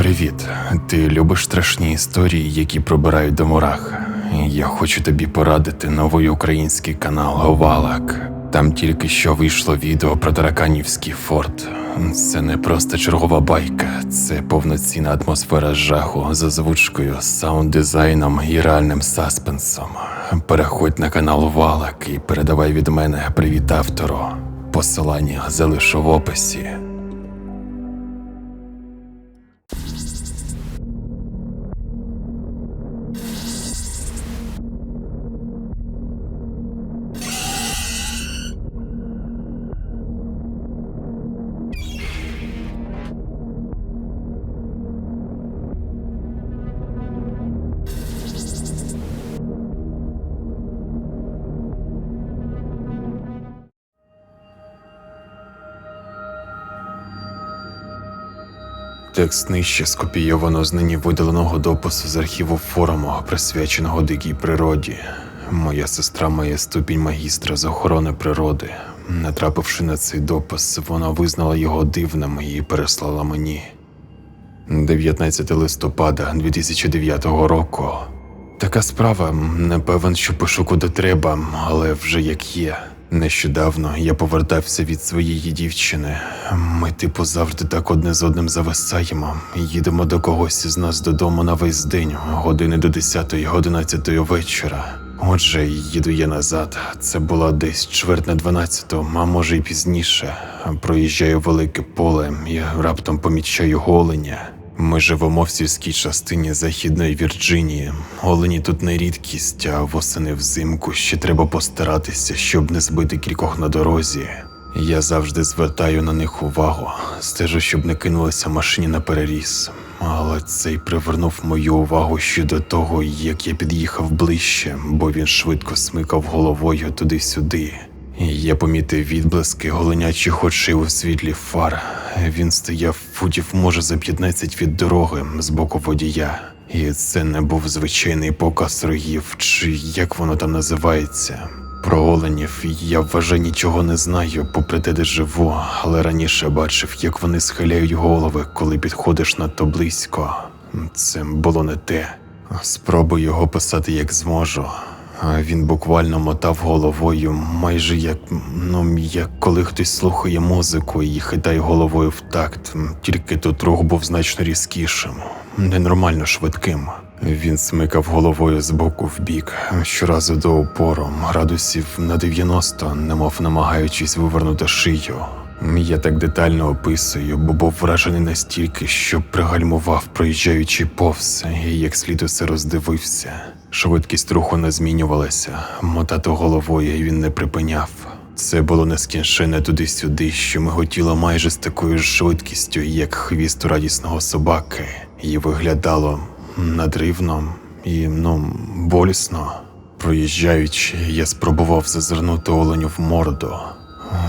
Привіт. Ти любиш страшні історії, які пробирають до мурах? Я хочу тобі порадити новий український канал Говалак. Там тільки що вийшло відео про тараканівський форт. Це не просто чергова байка, це повноцінна атмосфера жаху з озвучкою, саунд-дизайном і реальним саспенсом. Переходь на канал Валак і передавай від мене привіт автору. Посилання залишу в описі. Текст нижче скопійовано з нині видаленого допису з архіву форуму, присвяченого дикій природі. Моя сестра має ступінь магістра з охорони природи. Натрапивши на цей допис, вона визнала його дивним і переслала мені. 19 листопада 2009 року. Така справа, не певен, що пишу куди треба, але вже як є. Нещодавно я повертався від своєї дівчини. Ми, типу, завжди так одне з одним зависаємо. Їдемо до когось з нас додому на весь день, години до 10-11 вечора. Отже, їду я назад. Це була десь чверть на 12, а може й пізніше. Проїжджаю велике поле і раптом помічаю голеня. Ми живемо в сільській частині Західної Вірджинії. Олені тут не рідкість, а восени взимку ще треба постаратися, щоб не збити кількох на дорозі. Я завжди звертаю на них увагу, стежу, щоб не кинулися машині на переріз. Але цей привернув мою увагу ще до того, як я під'їхав ближче, бо він швидко смикав головою туди-сюди. Я помітив відблиски голенячих очей у світлі фар. Він стояв футів, може, за 15 від дороги з боку водія. І це не був звичайний показ рогів, чи як воно там називається. Про оленів я вважаю нічого не знаю, попри те, де живу, але раніше бачив, як вони схиляють голови, коли підходиш надто близько. Це було не те. Спробую його писати як зможу. Він буквально мотав головою, майже як ну як коли хтось слухає музику і хитає головою в такт. Тільки тут рух був значно різкішим, ненормально швидким. Він смикав головою з боку в бік, щоразу до опору, градусів на 90, немов намагаючись вивернути шию. Я так детально описую, бо був вражений настільки, що пригальмував, проїжджаючи повз, і як слід усе роздивився. Швидкість руху не змінювалася, мотати головою він не припиняв. Це було нескінченне туди-сюди, що миготіло майже з такою ж швидкістю, як хвіст радісного собаки, і виглядало надривно і ну болісно. Проїжджаючи, я спробував зазирнути оленю в морду.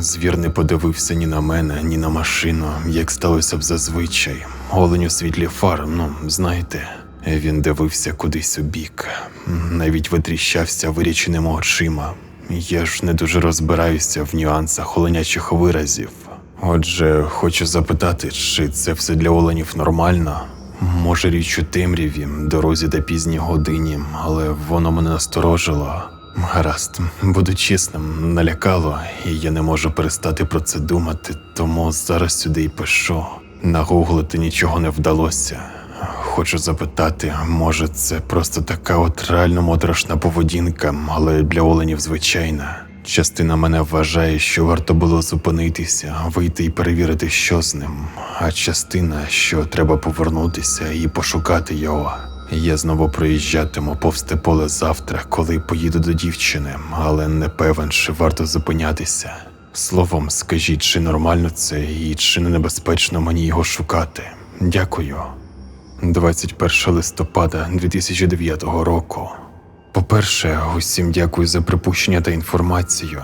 Звір не подивився ні на мене, ні на машину, як сталося б зазвичай. Олень у світлі фар, ну знаєте. Він дивився кудись у бік, навіть витріщався виріченими очима. Я ж не дуже розбираюся в нюансах оленячих виразів. Отже, хочу запитати, чи це все для оленів нормально? Може, річ у темряві, дорозі та пізній годині, але воно мене насторожило. Гаразд, буду чесним, налякало, і я не можу перестати про це думати, тому зараз сюди й пишу. Нагуглити нічого не вдалося. Хочу запитати, може, це просто така от реально моторошна поведінка, але для оленів звичайна. Частина мене вважає, що варто було зупинитися, вийти і перевірити, що з ним, а частина, що треба повернутися і пошукати його. Я знову проїжджатиму повсте поле завтра, коли поїду до дівчини, але не певен, чи варто зупинятися. Словом, скажіть, чи нормально це і чи не небезпечно мені його шукати. Дякую. 21 листопада 2009 року. По-перше, усім дякую за припущення та інформацію.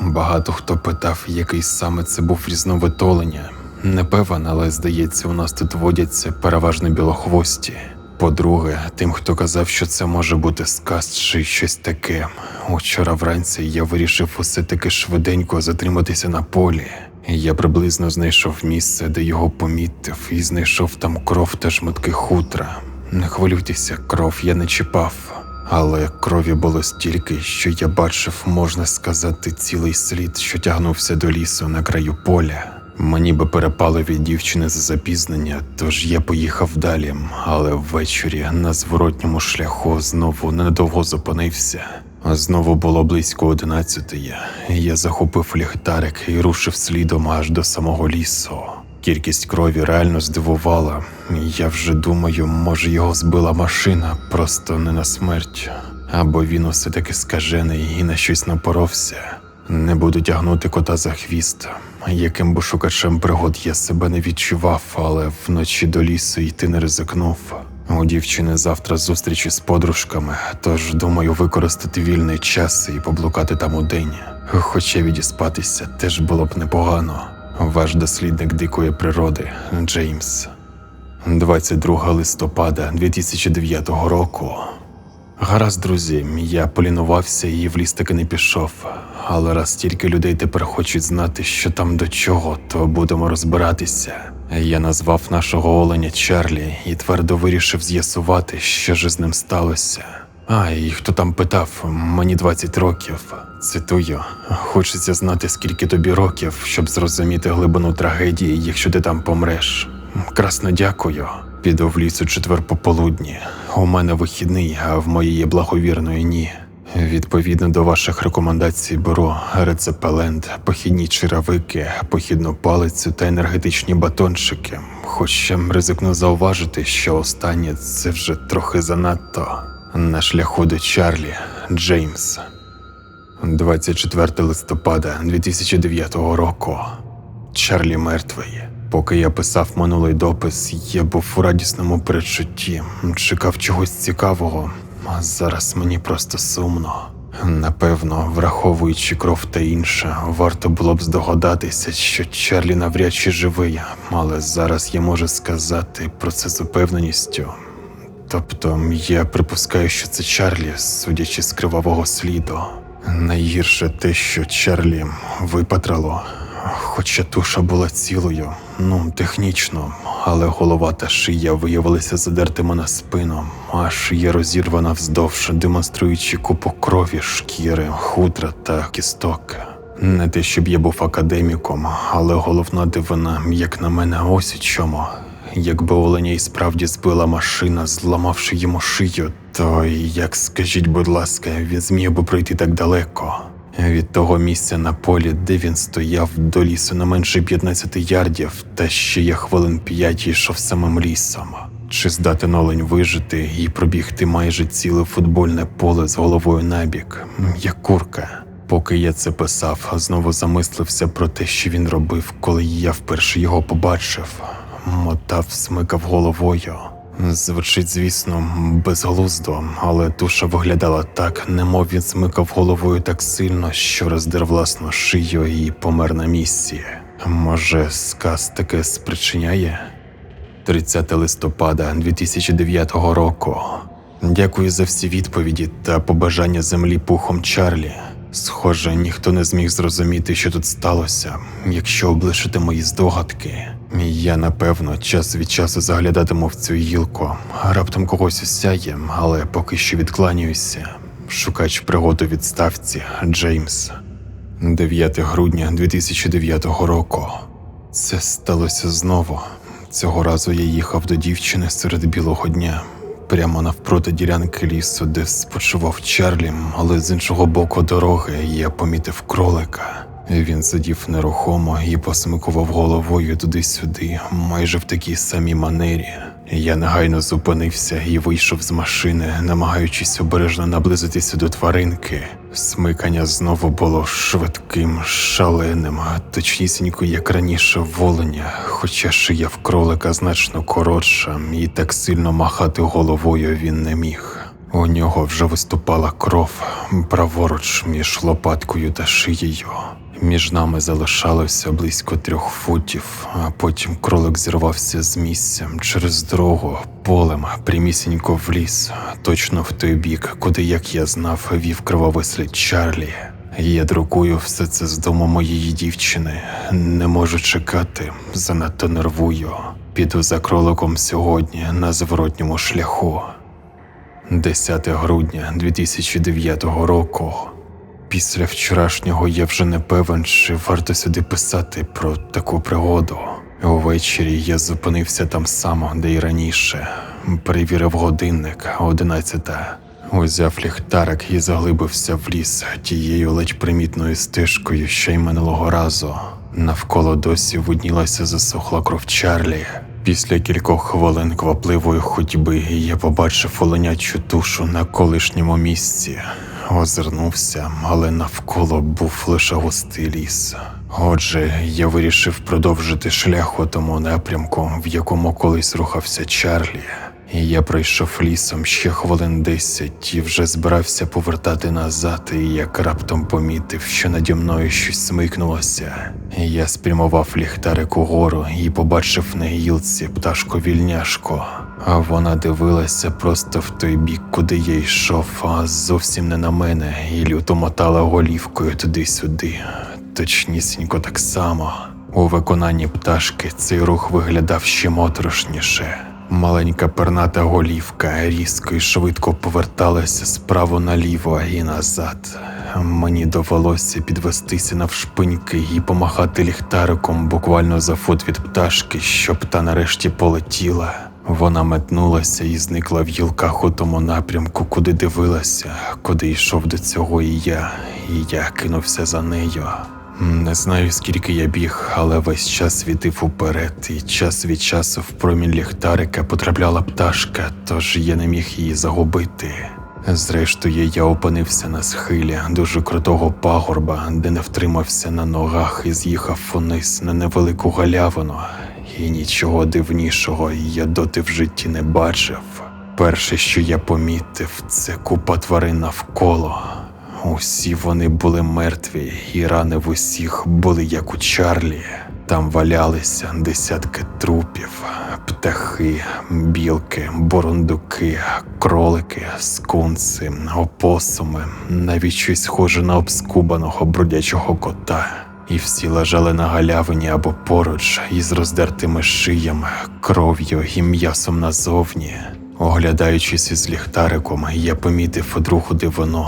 Багато хто питав, який саме це був різновид оленя. Не певен, але здається, у нас тут водяться переважно білохвості. По-друге, тим, хто казав, що це може бути сказ чи щось таке. Учора вранці я вирішив усе таки швиденько затриматися на полі. Я приблизно знайшов місце, де його помітив, і знайшов там кров та шматки хутра. Не хвилюйтеся, кров я не чіпав, але крові було стільки, що я бачив, можна сказати, цілий слід, що тягнувся до лісу на краю поля. Мені би перепало від дівчини за запізнення, тож я поїхав далі, але ввечері на зворотньому шляху знову ненадовго зупинився. Знову було близько одинадцятої. Я захопив ліхтарик і рушив слідом аж до самого лісу. Кількість крові реально здивувала. Я вже думаю, може його збила машина, просто не на смерть. Або він усе таки скажений і на щось напоровся. Не буду тягнути кота за хвіст. Яким би шукачем пригод я себе не відчував, але вночі до лісу йти не ризикнув. У дівчини завтра зустрічі з подружками, тож думаю використати вільний час і поблукати там удень. Хоча відіспатися теж було б непогано. Ваш дослідник дикої природи Джеймс. 22 листопада 2009 року. Гаразд, друзі, я полінувався і в ліс таки не пішов. Але раз стільки людей тепер хочуть знати, що там до чого, то будемо розбиратися. Я назвав нашого оленя Чарлі і твердо вирішив з'ясувати, що ж з ним сталося. А, і хто там питав, мені 20 років. Цитую, хочеться знати, скільки тобі років, щоб зрозуміти глибину трагедії, якщо ти там помреш. Красно дякую. Піду в ліс у четвер пополудні. У мене вихідний, а в моєї благовірної ні. Відповідно до ваших рекомендацій беру рецепелент, похідні черевики, похідну палицю та енергетичні батончики. Хоча ризикну зауважити, що останнє це вже трохи занадто. На шляху до Чарлі Джеймс. 24 листопада 2009 року. Чарлі мертвий. Поки я писав минулий допис, я був у радісному передчутті, чекав чогось цікавого, а зараз мені просто сумно. Напевно, враховуючи кров та інше, варто було б здогадатися, що Чарлі навряд чи живий, але зараз я можу сказати про це з упевненістю. Тобто, я припускаю, що це Чарлі, судячи з кривавого сліду. Найгірше те, що Чарлі випатрало, хоча туша була цілою, ну, технічно, але голова та шия виявилися задертими на спину, а шия розірвана вздовж, демонструючи купу крові, шкіри, хутра та кісток. Не те, щоб я був академіком, але головна дивина, як на мене, ось у чому. Якби оленя і справді збила машина, зламавши йому шию, то як скажіть, будь ласка, він зміг би пройти так далеко. Від того місця на полі, де він стояв до лісу не менше 15 ярдів, та ще я хвилин п'ять йшов самим лісом. Чи здатен олень вижити і пробігти майже ціле футбольне поле з головою набік, як курка. Поки я це писав, знову замислився про те, що він робив, коли я вперше його побачив. Мотав, смикав головою. Звучить, звісно, безглуздо, але туша виглядала так, немов він смикав головою так сильно, що роздер власну шию і помер на місці. Може, сказ таке спричиняє? 30 листопада 2009 року. Дякую за всі відповіді та побажання землі пухом Чарлі. Схоже, ніхто не зміг зрозуміти, що тут сталося, якщо облишити мої здогадки. Я, напевно, час від часу заглядатиму в цю гілку, раптом когось осяє, але поки що відкланяюся. Шукач пригоду відставці Джеймс. 9 грудня 2009 року. Це сталося знову. Цього разу я їхав до дівчини серед білого дня, прямо навпроти ділянки лісу, де спочивав Чарлі, але з іншого боку дороги я помітив кролика. Він сидів нерухомо і посмикував головою туди-сюди, майже в такій самій манері. Я негайно зупинився і вийшов з машини, намагаючись обережно наблизитися до тваринки. Смикання знову було швидким, шаленим, точнісінько, як раніше воленя, хоча шия в кролика значно коротша, і так сильно махати головою він не міг. У нього вже виступала кров праворуч між лопаткою та шиєю. Між нами залишалося близько трьох футів, а потім кролик зірвався з місця через дорогу, полем, прямісінько в ліс, точно в той бік, куди, як я знав, вів кривавий слід Чарлі. Я друкую все це з дому моєї дівчини. Не можу чекати, занадто нервую. Піду за кроликом сьогодні на зворотньому шляху. 10 грудня 2009 року. Після вчорашнього я вже не певен, чи варто сюди писати про таку пригоду. Увечері я зупинився там само, де й раніше. Перевірив годинник 11. Узяв ліхтарик і заглибився в ліс тією ледь примітною стежкою, ще й минулого разу. Навколо досі виднілася засохла кров Чарлі. Після кількох хвилин квапливої ходьби я побачив оленячу тушу на колишньому місці. Озирнувся, але навколо був лише густий ліс. Отже, я вирішив продовжити шлях у тому напрямку, в якому колись рухався Чарлі. І я пройшов лісом ще хвилин десять і вже збирався повертати назад, і як раптом помітив, що наді мною щось смикнулося. Я спрямував ліхтарик угору і побачив на гілці пташку вільняшко. А вона дивилася просто в той бік, куди я йшов, а зовсім не на мене, і люто мотала голівкою туди-сюди. Точнісінько так само. У виконанні пташки цей рух виглядав ще моторошніше. Маленька перната голівка різко і швидко поверталася справа наліво і назад. Мені довелося підвестися навшпиньки і помахати ліхтариком буквально за фут від пташки, щоб та нарешті полетіла. Вона метнулася і зникла в гілках у тому напрямку, куди дивилася, куди йшов до цього і я, і я кинувся за нею. Не знаю, скільки я біг, але весь час світив уперед, і час від часу в промінь ліхтарика потрапляла пташка, тож я не міг її загубити. Зрештою, я опинився на схилі дуже крутого пагорба, де не втримався на ногах і з'їхав униз на невелику галявину. І нічого дивнішого я доти в житті не бачив. Перше, що я помітив, це купа тварин навколо. Усі вони були мертві, і рани в усіх були як у Чарлі. Там валялися десятки трупів, птахи, білки, бурундуки, кролики, скунси, опосуми, навіть щось схоже на обскубаного бродячого кота. І всі лежали на галявині або поруч із роздертими шиями, кров'ю і м'ясом назовні. Оглядаючись із ліхтариком, я помітив у другу дивину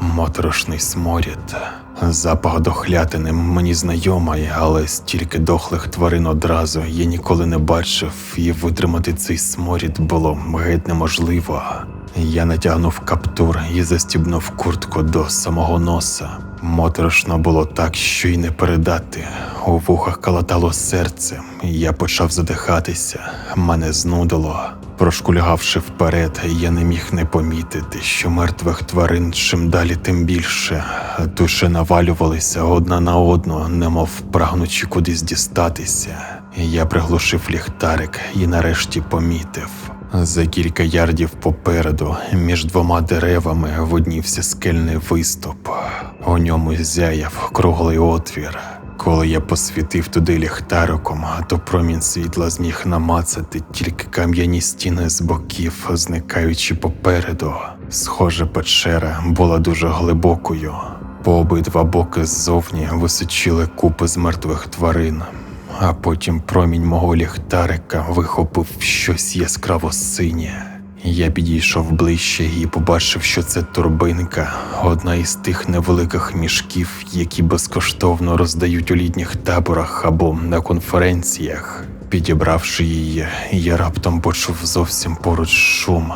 моторошний сморід. Запах дохлятини мені знайомий, але стільки дохлих тварин одразу я ніколи не бачив, і витримати цей сморід було геть неможливо. Я натягнув каптур і застібнув куртку до самого носа. Моторошно було так, що й не передати. У вухах калатало серце, я почав задихатися, мене знудило. Прошкульгавши вперед, я не міг не помітити, що мертвих тварин чим далі, тим більше. Душі навалювалися одна на одну, немов прагнучи кудись дістатися. Я приглушив ліхтарик і нарешті помітив. За кілька ярдів попереду, між двома деревами, виднівся скельний виступ. У ньому зяяв круглий отвір. Коли я посвітив туди ліхтариком, то промінь світла зміг намацати тільки кам'яні стіни з боків, зникаючи попереду. Схоже, печера була дуже глибокою. По обидва боки ззовні височили купи з мертвих тварин. А потім промінь мого ліхтарика вихопив щось яскраво синє. Я підійшов ближче і побачив, що це торбинка, одна із тих невеликих мішків, які безкоштовно роздають у літніх таборах або на конференціях. Підібравши її, я раптом почув зовсім поруч шум,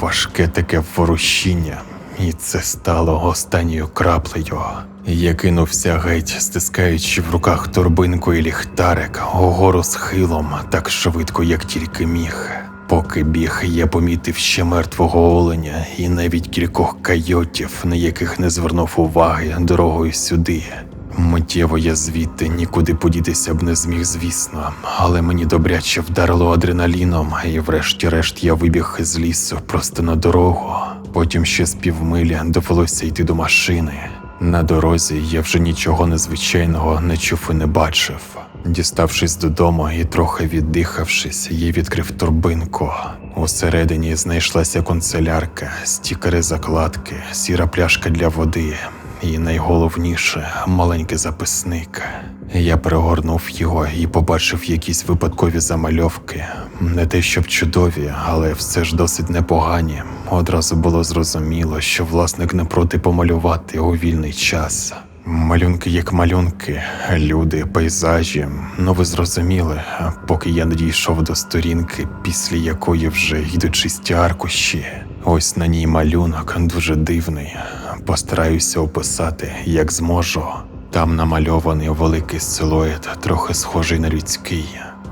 важке таке ворушіння, і це стало останньою краплею. Я кинувся геть, стискаючи в руках торбинку і ліхтарик, угору схилом, так швидко, як тільки міг. Поки біг, я помітив ще мертвого оленя і навіть кількох койотів, на яких не звернув уваги дорогою сюди. Миттєво я звідти нікуди подітися б не зміг, звісно, але мені добряче вдарило адреналіном, і врешті-решт я вибіг із лісу просто на дорогу. Потім ще з півмилі довелося йти до машини. На дорозі я вже нічого незвичайного не чув і не бачив. Діставшись додому і трохи віддихавшись, я відкрив турбинку. Усередині знайшлася канцелярка, стікери закладки, сіра пляшка для води і найголовніше маленький записник. Я перегорнув його і побачив якісь випадкові замальовки. Не те, щоб чудові, але все ж досить непогані. Одразу було зрозуміло, що власник не проти помалювати у вільний час. Малюнки як малюнки, люди, пейзажі. Ну ви зрозуміли, поки я не дійшов до сторінки, після якої вже йдуть чисті аркуші. Ось на ній малюнок дуже дивний. Постараюся описати, як зможу. Там намальований великий силует, трохи схожий на людський.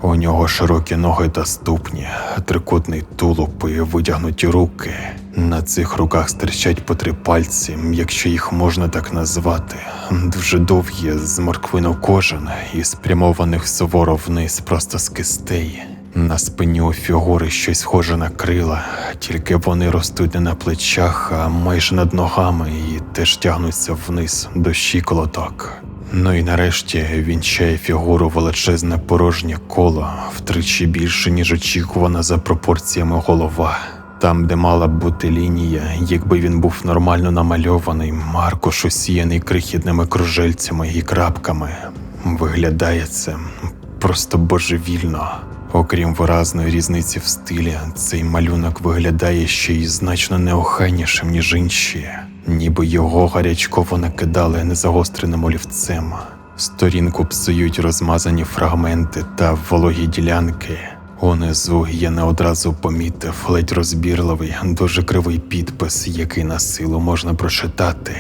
У нього широкі ноги та ступні, трикутний тулуб і витягнуті руки. На цих руках стирчать по три пальці, якщо їх можна так назвати. Дуже довгі, з морквину кожен і спрямованих суворо вниз просто з кистей. На спині у фігури щось схоже на крила, тільки вони ростуть не на плечах, а майже над ногами і теж тягнуться вниз до щиколоток. Ну і нарешті вінчає фігуру величезне порожнє коло, втричі більше, ніж очікувана за пропорціями голова. Там, де мала б бути лінія, якби він був нормально намальований, аркуш усіяний крихітними кружельцями і крапками. Виглядає це просто божевільно. Окрім виразної різниці в стилі, цей малюнок виглядає ще й значно неохайнішим, ніж інші, ніби його гарячково накидали незагостреним олівцем. Сторінку псують розмазані фрагменти та вологі ділянки. Унизу я не одразу помітив ледь розбірливий, дуже кривий підпис, який на силу можна прочитати.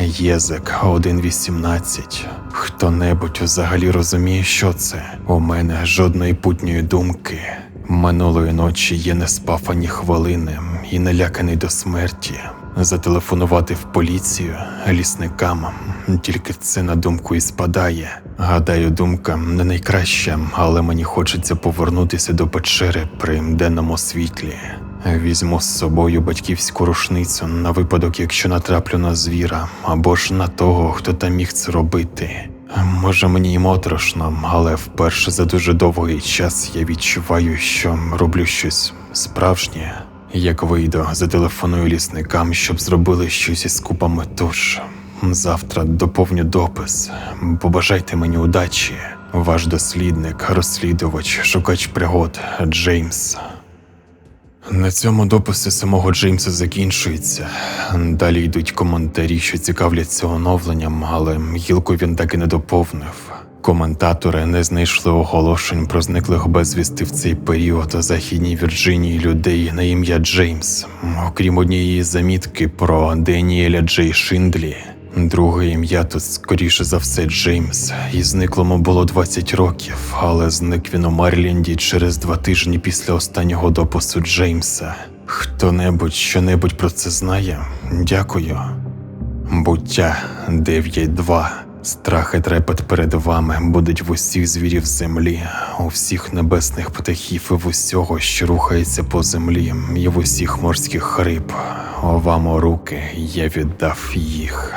Єзик 1.18. Хто-небудь взагалі розуміє, що це? У мене жодної путньої думки. Минулої ночі я не спав ані хвилини і наляканий до смерті. Зателефонувати в поліцію лісникам, тільки це на думку і спадає. Гадаю, думка не найкраща, але мені хочеться повернутися до печери при денному світлі. Візьму з собою батьківську рушницю на випадок, якщо натраплю на звіра, або ж на того, хто там міг це робити. Може, мені й моторошно, але вперше за дуже довгий час я відчуваю, що роблю щось справжнє. Як вийду, зателефоную лісникам, щоб зробили щось із купами туш. Завтра доповню допис. Побажайте мені удачі. Ваш дослідник, розслідувач, шукач пригод Джеймс. На цьому дописи самого Джеймса закінчуються. Далі йдуть коментарі, що цікавляться оновленням, але гілку він так і не доповнив. Коментатори не знайшли оголошень про зниклих безвісти в цей період у Західній Вірджинії людей на ім'я Джеймс, окрім однієї замітки про Деніеля Джей Шиндлі. Друге ім'я тут, скоріше за все, Джеймс, і зниклому було 20 років, але зник він у Мерлінді через два тижні після останнього допису Джеймса. Хто-небудь що-небудь про це знає? Дякую. Буття 9.2. Страх і трепет перед вами будуть в усіх звірів землі, у всіх небесних птахів і в усього, що рухається по землі, і в усіх морських риб. О вам у руки я віддав їх.